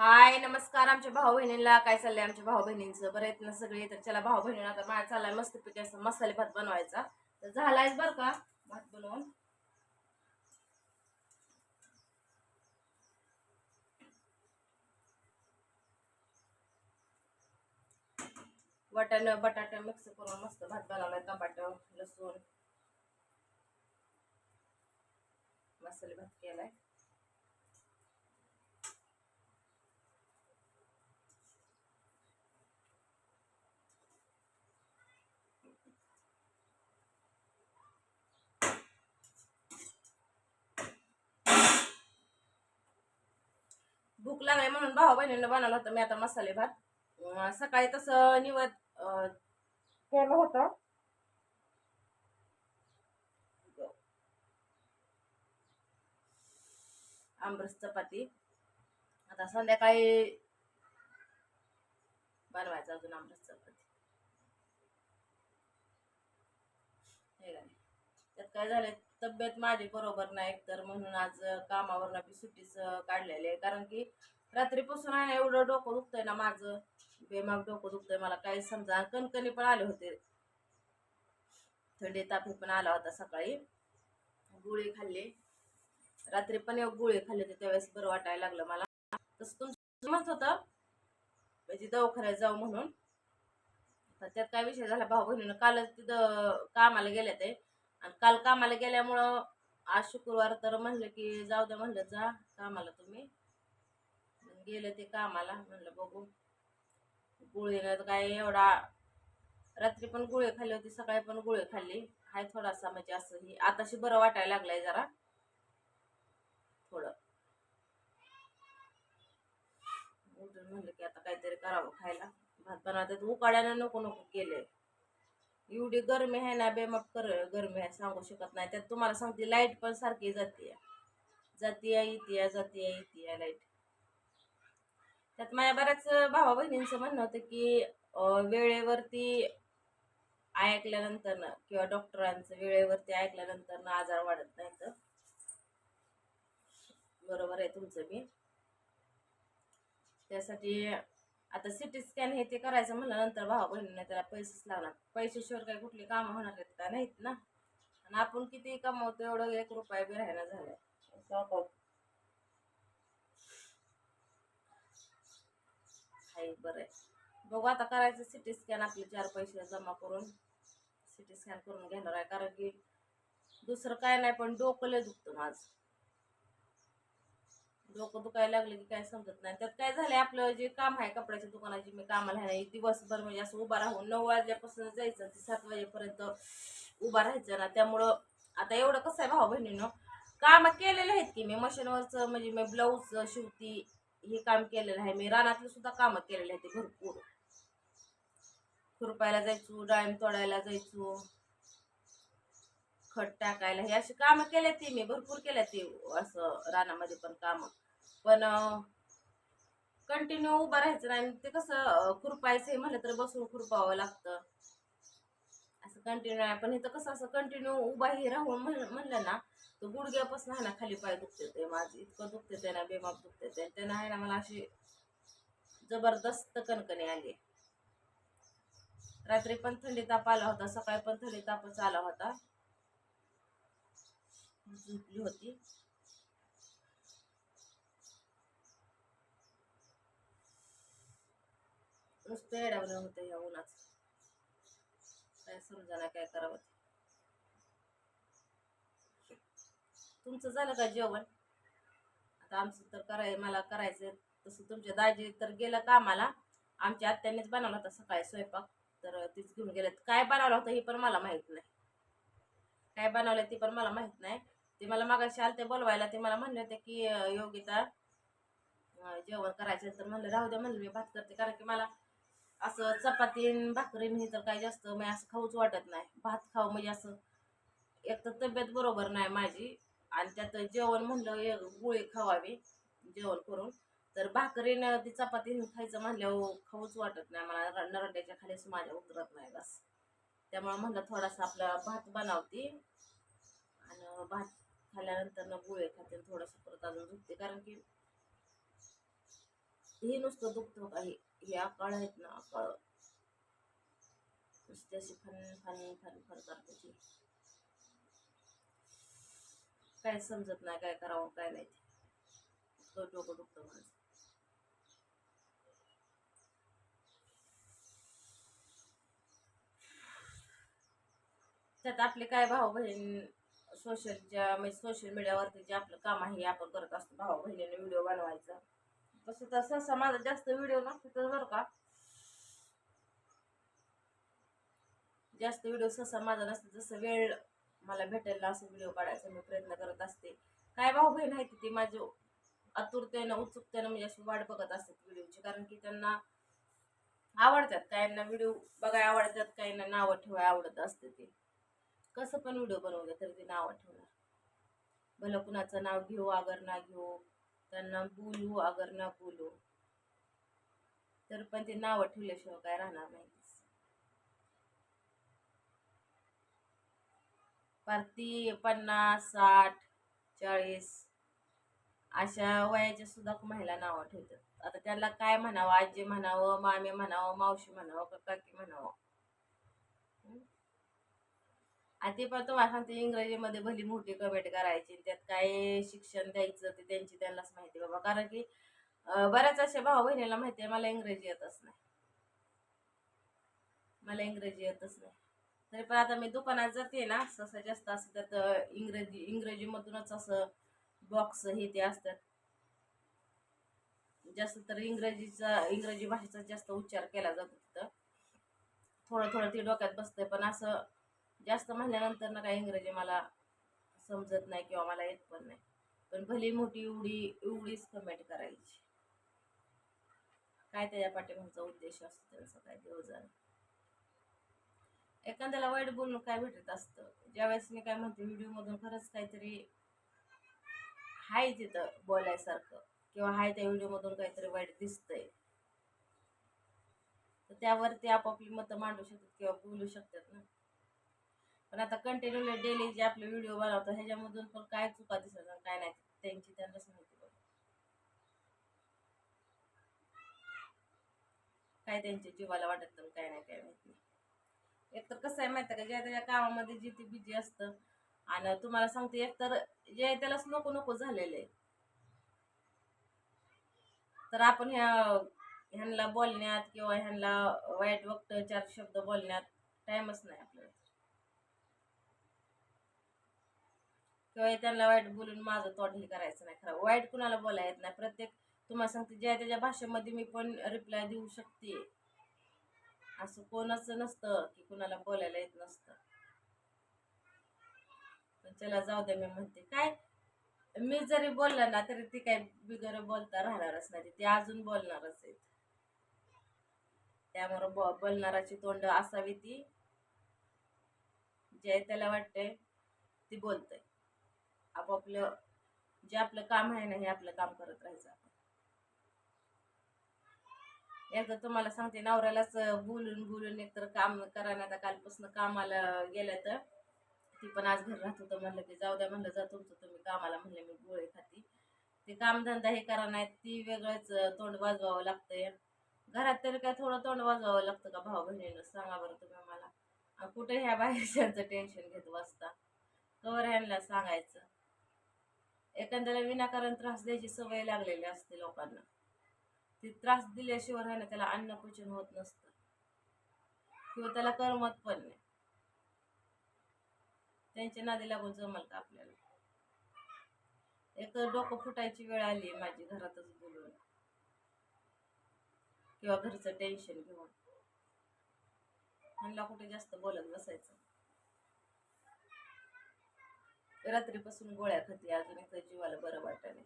हाय नमस्कार आमच्या भाऊ बहिणीला काय चाललंय आमच्या भाऊ बहिणींचं बरं आहेत ना सगळे? तर चला भाऊ बहिणीला आता माझा चाललाय मस्त पिके मसाले भात बनवायचा. तर झालायच बरं का भात बनवून? वाटाणं बटाटा मिक्स करून मस्त भात बनवलाय टमाटर लसूण. मसाले भात केलाय. भूक लागली म्हणून भाऊ बहिणींना बनवलं होतं. मी आता मसाले भात. सकाळी तसं निवड केलं होतं. आंबरस चपाती. आता संध्याकाळी बनवायचं अजून आंबरस चपाती. हे त्यात काय झालंय? तब्येत माझी बरोबर नाही तर म्हणून आज कामावर बी सुट्टीच काढलेली आहे. कारण की रात्रीपासून आहे ना एवढं डोकं दुखतंय ना माझं. बेमाग डोकं दुखतंय मला. काही समजा कणकणी पण आले होते. थंडी तापी पण आला होता सकाळी. गुळे खाल्ली. रात्री पण एक गुळे खाल्ले होते. त्यावेळेस बरं वाटायला लागलं मला. तसं तुमचं म्हणत होतं? म्हणजे दवाखान्यात जाऊ म्हणून. त्यात काय विषय झाला? भाऊ बहिणीनं कालच तिथं कामाला गेले ते. आणि काल कामाला गेल्यामुळं आज शुक्रवार तर म्हणलं की जाऊ द्या म्हणलं जा कामाला तुम्ही. गेलं गेले ते कामाला म्हणलं बघू. गुळीनं तर काय एवढा रात्री पण गुळे खाल्ली होती सकाळी पण गुळे खाल्ली. हाय थोडासा म्हणजे असं ही आताशी बरं वाटायला लागलंय जरा. थोडं. उठून म्हणलं की आता काहीतरी करावं खायला. भात बनवतात उकाड्यानं नको नको केले एवढी गरमी आहे ना बेमाप कर गरमी आहे सांगू शकत नाही. त्यात तुम्हाला सांगते लाइट पण सारखी जाते जाती येते जातीय येते लाइट त्यात माझ्या बऱ्याच भावा बहिणींचं म्हणणं होतं की वेळेवरती ऐकल्यानंतर ना किंवा डॉक्टरांचं वेळेवरती ऐकल्यानंतर ना आजार वाढत नाही तर बरोबर आहे तुमचं मी त्यासाठी आता सिटी स्कॅन हे ते करायचं म्हणलं नंतर भावा बहिणीने त्याला पैसेच लागणार. पैशाशिवाय काही कुठली कामं होणार आहेत का? नाहीत ना. आणि आपण किती कमवतो एवढं एक रुपया बी राहायला हाय बरं आहे. बघू आता करायचं सिटी स्कॅन आपले चार पैसे जमा करून. सिटी स्कॅन करून घेणार आहे. कारण की दुसरं काय नाही पण डोकं लय दुखतं माझं. डोकं दुखायला लागले की काय समजत नाही. त्यात काय झालंय आपलं जे काम आहे कपड्याच्या दुकानाची मी कामाला आहे दिवसभर म्हणजे असं उभा राहून नऊ वाजल्यापासून जायचं ते सात वाजेपर्यंत उभा राहायचं ना. त्यामुळं आता एवढं कसं आहे भाऊ बहिणीनं? काम केलेले आहेत की मी. मशीनवरचं म्हणजे मी ब्लाऊज शिवती हे काम केलेलं आहे. मी रानातलं सुद्धा कामं केलेले आहेत ते भरपूर. खुरपायला जायचो डाळिंब तोडायला जायचो. खत टाकायला. हे अशी कामं केले ती मी भरपूर केल्या ती असं रानामध्ये पण कामं. पण कंटिन्यू उभं राहायचं नाही आणि ते कसं खुरपायचं हे म्हणलं तर बसून खुरपावं लागतं. असं कंटिन्यू आहे पण इथं कसं असं कंटिन्यू उभाही राहून म्हण म्हणलं ना तर गुडघ्यापासून आहे ना खाली पाय दुखते ते माझं इतकं दुखते ते ना बेमाप दुखते ते. त्यांना आहे ना मला अशी जबरदस्त कणकणी आली. रात्री पण थंडी ताप आला होता सकाळी पण थंडी तापच आला होता. झोपली होती. नुसतं येडावलं होतं या उन्हाच. काय समजा काय करावं ते. तुमचं झालं का जेवण? आता आमचं तर कराय मला करायचं तसं तुमच्या दाजी तर गेलं कामाला. आमच्या आत्यानेच बनवला होता सकाळी स्वयंपाक. तर तीच घेऊन गेलं काय बनवलं होतं हे पण मला माहीत नाही. काय बनवलं ते पण मला माहीत नाही. ते मला मागाशी आलते बोलवायला ते मला म्हणले होते की योगिता जेवण करायचं तर म्हणलं राहू द्या म्हणलं मी भात करते. कारण की मला असं चपाती भाकरीन तर काही जास्त मी असं खाऊच वाटत नाही. भात खाऊ म्हणजे असं एक तर तब्येत बरोबर नाही माझी आणि त्यात जेवण म्हणलं एक गोळी खावावी जेवण करून. तर भाकरीनं ती चपातीनं खायचं म्हणल्यावर खाऊच वाटत नाही. मला नरड्याच्या खालीच माझ्या उतरत नाही बस. त्यामुळे म्हणलं थोडासा आपला भात बनवते. आणि भात खाल्ल्यानंतर ना गुळे खाते आणि थोडंसं परत अजून झुकते कारण की हे नुसतं दुखतं काही हे अकाळ आकाळ आहेत ना आकाळ. नुसते अशी फन फन फन फन करतात काय समजत नाही काय करावं काय नाही ते डोकं दुखतं माझं. त्यात आपले काय भाऊ बहीण सोशलच्या म्हणजे सोशल मीडियावरती जे आपलं काम आहे हे आपण करत असतो. भाऊ बहिणीने व्हिडिओ बनवायचा. तसं तर सहसा माझा जास्त व्हिडिओ नसतो तर बरं का. जास्त व्हिडिओ सहसा माझा नसतो जसं वेळ मला भेटेल ना असं व्हिडिओ काढायचा मी प्रयत्न करत असते. काय भाऊ बहीण आहे ती माझी आतुरतेनं उत्सुकतेनं म्हणजे अशी वाट बघत असतात व्हिडिओची कारण की त्यांना आवडतात. काहींना व्हिडिओ बघायला आवडतात काहींना नावं ठेवायला आवडत असते ते. कसं पण व्हिडिओ बनवलं तरी ते नाव ठेवणार भलं कुणाचं नाव घेऊ आगर ना घेऊ त्यांना बोलू आगर ना बोलू. तर पण ते नावं ठेवल्याशिवाय काय राहणार नाही. पार ती पन्नास साठ चाळीस अशा वयाच्या सुद्धा महिला नावं ठेवतात. आता त्यांना काय म्हणावं? आजी म्हणावं मामी म्हणावं मावशी म्हणावं का काकी म्हणावं? हं? आणि ते पण तुम्हाला सांगते इंग्रजीमध्ये भली मोठी कमेंट करायची त्यात काय शिक्षण द्यायचं ते त्यांची त्यांनाच माहिती बाबा. कारण की बऱ्याच अशा भाऊ बहिणीला माहिती आहे मला इंग्रजी येतच नाही. मला इंग्रजी येतच नाही. तरी पण आता मी दुकानात जाते ना असं जास्त असं त्यात इंग्रजी इंग्रजीमधूनच असं बॉक्स हे ते असतात. जास्त तर इंग्रजीचा इंग्रजी भाषेचा जास्त उच्चार केला जातो तिथं. थोडं थोडं ते डोक्यात बसतंय पण असं जास्त म्हणल्यानंतर ना काय इंग्रजी मला समजत नाही किंवा मला येत पण नाही. पण भली मोठी एवढी एवढीच कमेंट करायची. काय त्याच्या पाठीमागचा उद्देश असतो त्यांचा काय देव जाण एखाद्याला वाईट बोलून काय भेटत असतं? ज्यावेळेस मी काय म्हणते व्हिडिओमधून खरंच काहीतरी हाय तिथं बोलायसारखं किंवा हाय त्या व्हिडिओमधून काहीतरी वाईट दिसतंय. तर त्यावरती आपापली मतं मांडू शकतात किंवा बोलू शकतात ना. पण आता कंटिन्यू डेली जे आपले व्हिडिओ बनवतो ह्याच्यामधून पण काय चुका दिसत काय नाही त्यांची त्यांनाच माहिती बघ. काय त्यांच्या जीवाला वाटत तर काय नाही काय माहिती एकतर कसं आहे माहिती का ज्या त्याच्या कामामध्ये जे ते बिझी असतं आणि तुम्हाला सांगते एकतर जे आहे त्यालाच नको नको झालेलं आहे. तर आपण ह्या ह्यांना बोलण्यात किंवा ह्यांना वाईट वक्त चार शब्द बोलण्यात टाईमच नाही आपल्याला. किंवा त्यांना वाईट बोलून माझं तोंड हे करायचं नाही खरं. वाईट कुणाला बोलायला येत नाही. प्रत्येक तुम्हाला सांगते ज्या त्याच्या भाषेमध्ये मी पण रिप्लाय देऊ शकते. असं कोणाच नसतं की कुणाला बोलायला येत नसतं. पण चला जाऊ द्या मी म्हणते काय? मी जरी बोललं ना तरी ती काय बिगर बोलता राहणारच नाही. ती अजून बोलणारच आहेत. त्यामुळे ब बोलणाराची तोंड असावी ती. जे त्याला वाटतंय ती बोलतंय. आपापलं जे आपलं काम आहे ना हे आपलं काम करत राहायचं आपण. एकदा तुम्हाला सांगते नवऱ्यालाच बोलून बोलून एकतर काम करा ना आता कालपासून कामाला गेलं तर ती पण आज घर राहत होतं म्हणलं की जाऊ द्या म्हणलं जा तुमचं तुम्ही कामाला म्हणलं मी गोळे खाती. ते कामधंदा हे करा नाही ती वेगळंच तोंड वाजवावं लागतंय. घरात तरी काय थोडं तोंड वाजवावं लागतं का भाऊ बहिणीनं? सांगा बरं तुम्ही मला कुठे ह्या बाहेरच्यांचं टेन्शन घेत बसता? कवर ह्यांना सांगायचं. एखाद्याला विनाकारण त्रास द्यायची सवय लागलेली असते लोकांना. ती त्रास दिल्याशिवाय राहिलं ना त्याला अन्न पचन होत नसतं. किंवा त्याला करमत पण नाही. त्यांच्या नादी लागून जमल का आपल्याला? एक डोकं फुटायची वेळ आली माझी घरातच बोलून. किंवा घरचं टेन्शन घेऊन. म्हणला कुठे जास्त बोलत बसायचं? रात्रीपासून गोळ्या खाते अजून एकदा जीवाला बरं वाटायला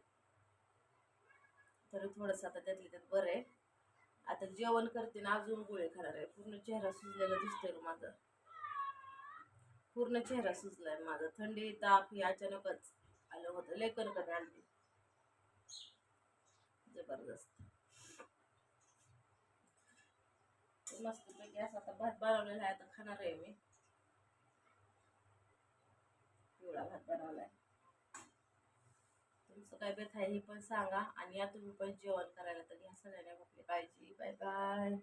तर थोडंसं आता त्यातले त्यात बरं आहे. आता जेवण करते ना अजून गोळे खाणार आहे. पूर्ण चेहरा सुजलेला दिसतोय माझा. पूर्ण चेहरा सुजलाय माझा. थंडी ताप हे अचानकच आलं होतं. लेकर कणकण आली. जबरदस्त. मस्त पैकी असं आता भात बनवलेला आहे आता खाणार आहे मी. बनवलाय तुमचं काय बेत आहे हे पण सांगा आणि या तुम्ही पण जेवण करायला तर घ्या सगळ्यांनी आपली काळजी. Bye bye